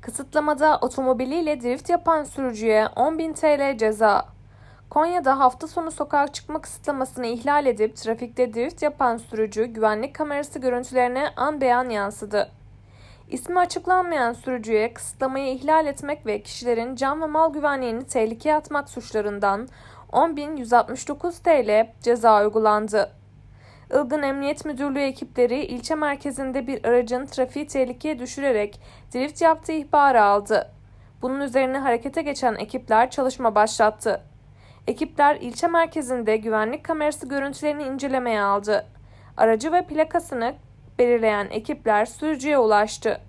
Kısıtlamada otomobiliyle drift yapan sürücüye 10.000 TL ceza. Konya'da hafta sonu sokağa çıkma kısıtlamasını ihlal edip trafikte drift yapan sürücü güvenlik kamerası görüntülerine an beyan yansıdı. İsmi açıklanmayan sürücüye kısıtlamayı ihlal etmek ve kişilerin can ve mal güvenliğini tehlikeye atmak suçlarından 10.169 TL ceza uygulandı. Ilgın Emniyet Müdürlüğü ekipleri ilçe merkezinde bir aracın trafiği tehlikeye düşürerek drift yaptığı ihbarı aldı. Bunun üzerine harekete geçen ekipler çalışma başlattı. Ekipler ilçe merkezinde güvenlik kamerası görüntülerini incelemeye aldı. Aracı ve plakasını belirleyen ekipler sürücüye ulaştı.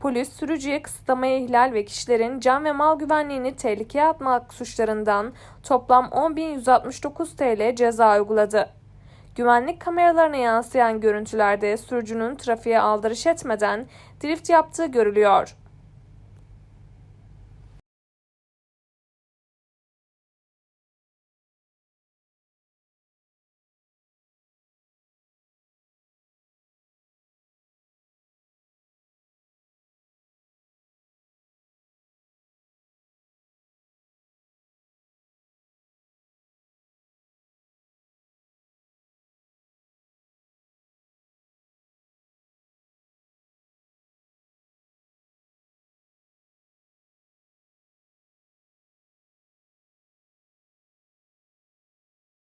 Polis sürücüye kısıtlamaya ihlal ve kişilerin can ve mal güvenliğini tehlikeye atmak suçlarından toplam 10.169 TL ceza uyguladı. Güvenlik kameralarına yansıyan görüntülerde sürücünün trafiğe aldırış etmeden drift yaptığı görülüyor.